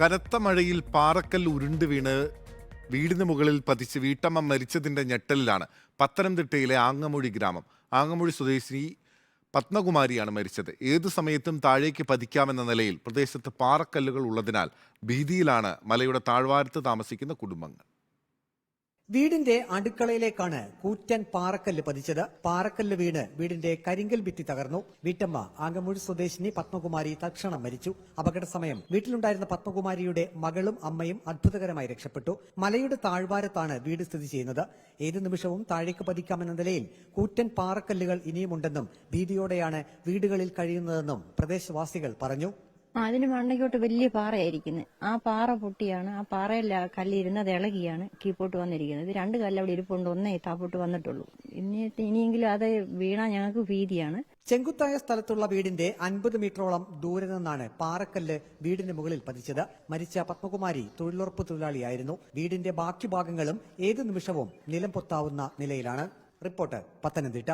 കനത്ത മഴയിൽ പാറക്കൽ ഉരുണ്ട് വീണ് വീടിന് മുകളിൽ പതിച്ച് വീട്ടമ്മ മരിച്ചതിന്റെ ഞെട്ടലിലാണ് പത്തനംതിട്ടയിലെ ആങ്ങമൊഴി ഗ്രാമം. ആങ്ങമൊഴി സ്വദേശിനി പത്മകുമാരിയാണ് മരിച്ചത്. ഏതു സമയത്തും താഴേക്ക് പതിക്കാമെന്ന നിലയിൽ പ്രദേശത്ത് പാറക്കല്ലുകൾ ഉള്ളതിനാൽ ഭീതിയിലാണ് മലയുടെ താഴ്വാരത്ത് താമസിക്കുന്ന കുടുംബങ്ങൾ. വീടിന്റെ അടുക്കളയിലേക്കാണ് കൂറ്റൻ പാറക്കല്ല് പതിച്ചത്. പാറക്കല്ല് വീണ് വീടിന്റെ കരിങ്കൽ ഭിത്തി തകർന്നു. വീട്ടമ്മ ആങ്കമൂഴി സ്വദേശിനി പത്മകുമാരി തക്ഷണം മരിച്ചു. അപകട സമയം വീട്ടിലുണ്ടായിരുന്ന പത്മകുമാരിയുടെ മകളും അമ്മയും അത്ഭുതകരമായി രക്ഷപ്പെട്ടു. മലയുടെ താഴ്വാരത്താണ് വീട് സ്ഥിതി ചെയ്യുന്നത്. ഏതു നിമിഷവും താഴേക്ക് പതിക്കാമെന്ന നിലയിൽ കൂറ്റൻ പാറക്കല്ലുകൾ ഇനിയുമുണ്ടെന്നും ഭീതിയോടെയാണ് വീടുകളിൽ കഴിയുന്നതെന്നും പ്രദേശവാസികൾ പറഞ്ഞു. അതിന് മണ്ടയ്ക്കോട്ട് വലിയ പാറയായിരിക്കുന്നത് ആ പാറ പൊട്ടിയാണ് ആ പാറയിൽ കല്ലിരുന്നത് ഇളകിയാണ് കീപ്പോട്ട് വന്നിരിക്കുന്നത്. ഇത് രണ്ട് കല്ല് അവിടെ ഇരിപ്പുണ്ട് ഒന്നേ താപ്പോട്ട് വന്നിട്ടുള്ളൂ. ഇനി ഇനിയെങ്കിലും അത് വീണാ ഞങ്ങൾക്ക് ഭീതിയാണ്. ചെങ്കുത്തായ സ്ഥലത്തുള്ള വീടിന്റെ അൻപത് മീറ്ററോളം ദൂരെ നിന്നാണ് പാറക്കല്ല് വീടിന് മുകളിൽ പതിച്ചത്. മരിച്ച പത്മകുമാരി തൊഴിലുറപ്പ് തൊഴിലാളിയായിരുന്നു. വീടിന്റെ ബാക്കി ഭാഗങ്ങളും ഏതു നിമിഷവും നിലം പൊത്താവുന്ന നിലയിലാണ്. റിപ്പോർട്ട് പത്തനംതിട്ട.